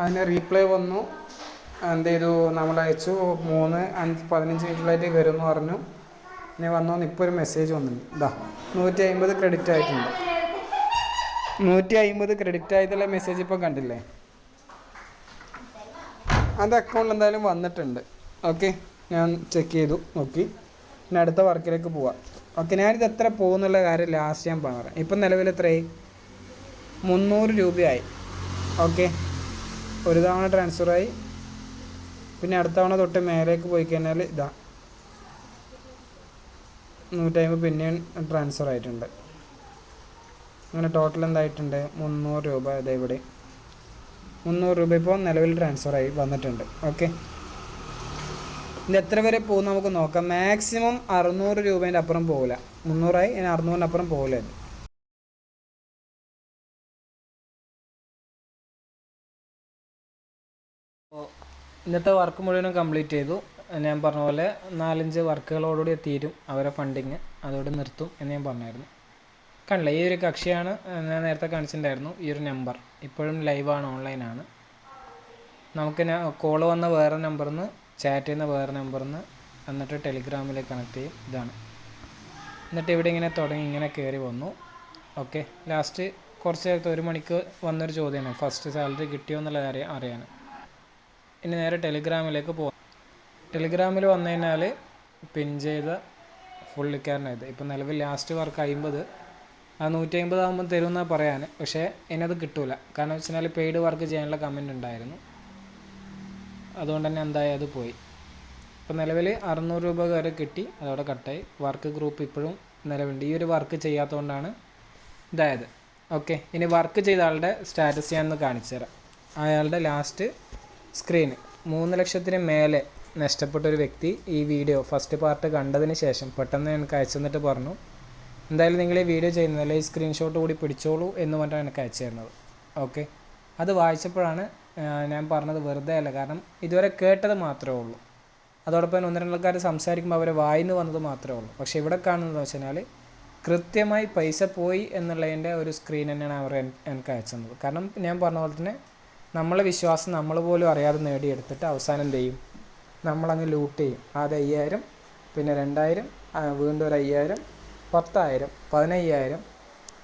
അതിന് റീപ്ലൈ വന്നു. എന്ത് ചെയ്തു? നമ്മൾ അയച്ചു. മൂന്ന് അഞ്ച് പതിനഞ്ച് മിനിറ്റിലായിട്ട് വരും എന്ന് പറഞ്ഞു. ഇനി വന്നോന്ന് ഇപ്പോൾ ഒരു മെസ്സേജ് വന്നിട്ടുണ്ട്. ഇതാ നൂറ്റി അമ്പത് ക്രെഡിറ്റ് ആയിട്ടുണ്ട്. നൂറ്റി അമ്പത് ക്രെഡിറ്റ് ആയിട്ടുള്ള മെസ്സേജ് ഇപ്പോൾ കണ്ടില്ലേ? അത് അക്കൗണ്ട് എന്തായാലും വന്നിട്ടുണ്ട്. ഓക്കെ ഞാൻ ചെക്ക് ചെയ്തു. നോക്കി. ഇനി അടുത്ത വർക്കിലേക്ക് പോവാം. ഓക്കെ ഞാനിത് എത്ര പോകുന്നുള്ള കാര്യം ലാസ്റ്റ് ഞാൻ പറയാം ഇപ്പം നിലവിൽ എത്രയായി? മുന്നൂറ് രൂപയായി. ഓക്കെ ഒരു തവണ ട്രാൻസ്ഫറായി പിന്നെ അടുത്ത തവണ തൊട്ട് മേലേക്ക് പോയി കഴിഞ്ഞാൽ ഇതാ. നൂറ്റമ്പത് പിന്നെയും ട്രാൻസ്ഫർ ആയിട്ടുണ്ട്. അങ്ങനെ ടോട്ടൽ എന്തായിട്ടുണ്ട്? മുന്നൂറ് രൂപ ഇതാ ഇവിടെ. മുന്നൂറ് രൂപ ഇപ്പോൾ നിലവിൽ ട്രാൻസ്ഫർ ആയി വന്നിട്ടുണ്ട്. ഓക്കെ ഇത് എത്ര വരെ പോകും നമുക്ക് നോക്കാം. മാക്സിമം അറുന്നൂറ് രൂപേന്റെ അപ്പുറം പോകില്ല മുന്നൂറായി ഇനി അറുന്നൂറിന്റെ അപ്പുറം പോകില്ല ഇന്നത്തെ വർക്ക് മുഴുവനും കംപ്ലീറ്റ് ചെയ്തു. ഞാൻ പറഞ്ഞ പോലെ നാലഞ്ച് വർക്കുകളോടുകൂടി തീരും അവരെ ഫണ്ടിങ് അതോടെ നിർത്തും എന്ന് ഞാൻ പറഞ്ഞായിരുന്നു. കണ്ടില്ല ഈ ഒരു കക്ഷിയാണ് ഞാൻ നേരത്തെ കാണിച്ചിട്ടുണ്ടായിരുന്നു ഈ ഒരു നമ്പർ ഇപ്പോഴും ലൈവാണ് ഓൺലൈനാണ് നമുക്ക് കോൾ വന്ന വേറെ നമ്പറിൽ നിന്ന് ചാറ്റ് ചെയ്യുന്ന വേറെ നമ്പറിൽ നിന്ന് എന്നിട്ട് ടെലിഗ്രാമിലേക്ക് കണക്ട് ചെയ്യും. ഇതാണ്. എന്നിട്ട് ഇവിടെ ഇങ്ങനെ തുടങ്ങി ഇങ്ങനെ കയറി വന്നു. ഓക്കെ ലാസ്റ്റ് കുറച്ച് നേരത്തെ ഒരു മണിക്ക് വന്നൊരു ചോദ്യമാണ് ഫസ്റ്റ് സാലറി കിട്ടിയോ എന്നുള്ള കാര്യം അറിയാൻ. ഇനി നേരെ ടെലിഗ്രാമിലേക്ക് പോകാം ടെലിഗ്രാമിൽ വന്നു കഴിഞ്ഞാൽ പിൻ ചെയ്ത ഫുള്ളിക്കാരനായത് ഇപ്പം നിലവിൽ ലാസ്റ്റ് വർക്ക് അമ്പത് ആ നൂറ്റി അമ്പത് ആകുമ്പോൾ തരുമെന്നാണ് പറയാൻ പക്ഷേ ഇനിയത് കിട്ടൂല. കാരണം വെച്ച് കഴിഞ്ഞാൽ പെയ്ഡ് വർക്ക് ചെയ്യാനുള്ള കമന്റ് ഉണ്ടായിരുന്നു. അതുകൊണ്ട് തന്നെ എന്തായാലും അത് പോയി. ഇപ്പം നിലവിൽ അറുന്നൂറ് രൂപ വരെ കിട്ടി. അതോടെ കട്ടായി വർക്ക് ഗ്രൂപ്പ് ഇപ്പോഴും നിലവിലുണ്ട്. ഈ ഒരു വർക്ക് ചെയ്യാത്തതുകൊണ്ടാണ് ഇതായത്. ഓക്കെ ഇനി വർക്ക് ചെയ്ത ആളുടെ സ്റ്റാറ്റസ് ഞാനൊന്ന് കാണിച്ചു തരാം. അയാളുടെ ലാസ്റ്റ് സ്ക്രീന് മൂന്ന് ലക്ഷത്തിന് മേലെ നഷ്ടപ്പെട്ട ഒരു വ്യക്തി ഈ വീഡിയോ ഫസ്റ്റ് പാർട്ട് കണ്ടതിന് ശേഷം പെട്ടെന്ന് എനിക്ക് അയച്ചു തന്നിട്ട് പറഞ്ഞു എന്തായാലും നിങ്ങൾ ഈ വീഡിയോ ചെയ്യുന്നതല്ല ഈ സ്ക്രീൻഷോട്ട് കൂടി പിടിച്ചോളൂ എന്ന് പറഞ്ഞാണ് എനിക്ക് അയച്ചു തരുന്നത്. ഓക്കെ അത് വായിച്ചപ്പോഴാണ് ഞാൻ പറഞ്ഞത് വെറുതെ അല്ല കാരണം ഇതുവരെ കേട്ടത് മാത്രമേ ഉള്ളൂ. അതോടൊപ്പം തന്നെ ഒന്ന് രണ്ടാൾക്കാർ സംസാരിക്കുമ്പോൾ അവരെ വായിന്ന് വന്നത് മാത്രമേ ഉള്ളൂ. പക്ഷേ ഇവിടെ കാണുന്നത് വെച്ച് കഴിഞ്ഞാൽ കൃത്യമായി പൈസ പോയി എന്നുള്ളതിന്റെ ഒരു സ്ക്രീൻ തന്നെയാണ് അവർ എനിക്ക് അയച്ചു തന്നത്. കാരണം ഞാൻ പറഞ്ഞ പോലെ തന്നെ നമ്മളെ വിശ്വാസം നമ്മൾ പോലും അറിയാതെ നേടിയെടുത്തിട്ട് അവസാനം എന്ത് ചെയ്യും? നമ്മളങ്ങ് ലൂട്ട് ചെയ്യും. ആദ്യം അയ്യായിരം പിന്നെ രണ്ടായിരം വീണ്ടും ഒരു അയ്യായിരം പത്തായിരം പതിനയ്യായിരം.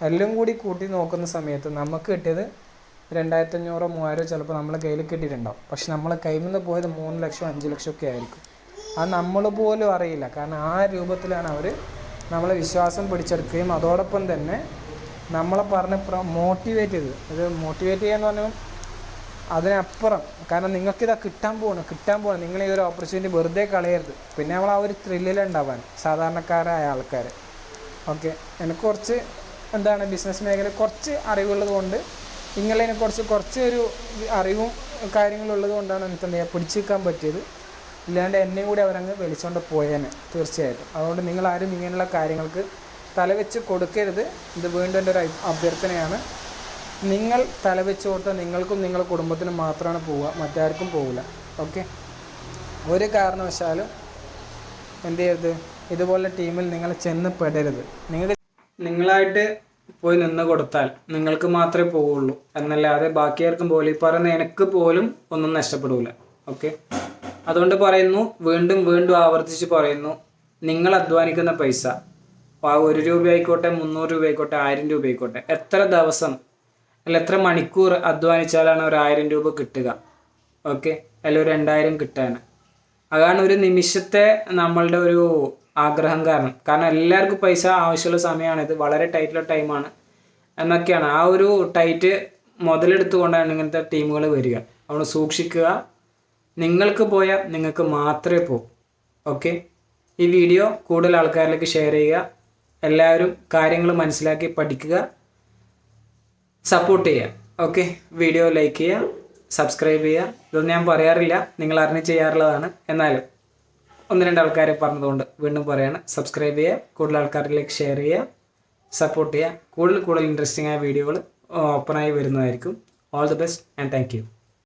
എല്ലാം കൂടി കൂട്ടി നോക്കുന്ന സമയത്ത് നമുക്ക് കിട്ടിയത് രണ്ടായിരത്തഞ്ഞൂറോ മൂവായിരോ ചിലപ്പോൾ നമ്മളെ കയ്യിൽ കിട്ടിയിട്ടുണ്ടാവും. പക്ഷെ നമ്മളെ കയ്യിൽ നിന്ന് പോയത് മൂന്ന് ലക്ഷം അഞ്ച് ലക്ഷം ഒക്കെ ആയിരിക്കും. അത് നമ്മൾ പോലും അറിയില്ല. കാരണം ആ രൂപത്തിലാണ് അവർ നമ്മളെ വിശ്വാസം പിടിച്ചെടുക്കുകയും അതോടൊപ്പം തന്നെ നമ്മളെ പറഞ്ഞ് മോട്ടിവേറ്റ് ചെയ്ത് ഇത് മോട്ടിവേറ്റ് ചെയ്യാന്ന് പറഞ്ഞാൽ അതിനപ്പുറം. കാരണം നിങ്ങൾക്കിതാ കിട്ടാൻ പോകണം കിട്ടാൻ പോകണം നിങ്ങൾ ഈ ഒരു ഓപ്പർച്യൂണിറ്റി വെറുതെ കളയരുത്. പിന്നെ നമ്മൾ ആ ഒരു ത്രില്ലിലുണ്ടാവാൻ സാധാരണക്കാരായ ആൾക്കാർ ഓക്കെ എനിക്ക് കുറച്ച് എന്താണ് ബിസിനസ് മേഖല കുറച്ച് അറിവുള്ളത് കൊണ്ട് നിങ്ങളതിനെ കുറച്ച് കുറച്ച് ഒരു അറിവും കാര്യങ്ങളും ഉള്ളത് കൊണ്ടാണ് എനിക്ക് എന്താ പിടിച്ചു നിൽക്കാൻ പറ്റിയത്. ഇല്ലാണ്ട് എന്നെയും കൂടി അവരങ്ങ് വിളിച്ചുകൊണ്ട് പോയേനെ തീർച്ചയായിട്ടും. അതുകൊണ്ട് നിങ്ങളാരും ഇങ്ങനെയുള്ള കാര്യങ്ങൾക്ക് തലവെച്ച് കൊടുക്കരുത്. ഇത് വീണ്ടും എന്റെ ഒരു അഭ്യർത്ഥനയാണ്. നിങ്ങൾ തലവെച്ച് കൊടുത്താൽ നിങ്ങൾക്കും നിങ്ങളുടെ കുടുംബത്തിനും മാത്രമാണ് പോവുക മറ്റാർക്കും പോകില്ല ഓക്കെ ഒരു കാരണവശാലും എന്ത് ചെയ്യരുത്? ഇതുപോലെ ടീമിൽ നിങ്ങൾ ചെന്ന് പെടരുത്. നിങ്ങൾ നിങ്ങളായിട്ട് പോയി നിന്ന് കൊടുത്താൽ നിങ്ങൾക്ക് മാത്രമേ പോവുള്ളൂ. എന്നല്ലാതെ ബാക്കിയാർക്കും പോലും ഈ പറയുന്ന എനിക്ക് പോലും ഒന്നും നഷ്ടപ്പെടില്ല ഓക്കെ അതുകൊണ്ട് പറയുന്നു വീണ്ടും വീണ്ടും ആവർത്തിച്ച് പറയുന്നു നിങ്ങൾ അധ്വാനിക്കുന്ന പൈസ ഒരു രൂപ ആയിക്കോട്ടെ മുന്നൂറ് രൂപ ആയിക്കോട്ടെ ആയിരം രൂപ ആയിക്കോട്ടെ എത്ര ദിവസം അല്ല എത്ര മണിക്കൂർ അധ്വാനിച്ചാലാണ് ഒരു ആയിരം രൂപ കിട്ടുക? ഓക്കെ അല്ല ഒരു രണ്ടായിരം കിട്ടാൻ അതാണ് ഒരു നിമിഷത്തെ നമ്മളുടെ ഒരു ആഗ്രഹം കാരണം. കാരണം എല്ലാവർക്കും പൈസ ആവശ്യമുള്ള സമയമാണ്. ഇത് വളരെ ടൈറ്റുള്ള ടൈമാണ് എന്നൊക്കെയാണ്. ആ ഒരു ടൈറ്റ് മുതലെടുത്തുകൊണ്ടാണ് ഇങ്ങനത്തെ ടീമുകൾ വരിക. അതുകൊണ്ട് സൂക്ഷിക്കുക. നിങ്ങൾക്ക് പോയാൽ നിങ്ങൾക്ക് മാത്രമേ പോകൂ ഓക്കെ ഈ വീഡിയോ കൂടുതൽ ആൾക്കാരിലേക്ക് ഷെയർ ചെയ്യുക. എല്ലാവരും കാര്യങ്ങൾ മനസ്സിലാക്കി പഠിക്കുക. സപ്പോർട്ട് ചെയ്യുക ഓക്കെ വീഡിയോ ലൈക്ക് ചെയ്യുക സബ്സ്ക്രൈബ് ചെയ്യുക ഇതൊന്നും ഞാൻ പറയാറില്ല. നിങ്ങൾ അറിഞ്ഞ് ചെയ്യാറുള്ളതാണ്. എന്നാലും ഒന്ന് രണ്ട് ആൾക്കാരെ പറഞ്ഞതുകൊണ്ട് വീണ്ടും പറയാണ്. സബ്സ്ക്രൈബ് ചെയ്യുക കൂടുതൽ ആൾക്കാരിലേക്ക് ഷെയർ ചെയ്യുക സപ്പോർട്ട് ചെയ്യുക കൂടുതൽ കൂടുതൽ ഇൻട്രസ്റ്റിംഗ് ആയ വീഡിയോകൾ ഓപ്പണായി വരുന്നതായിരിക്കും. All the best and thank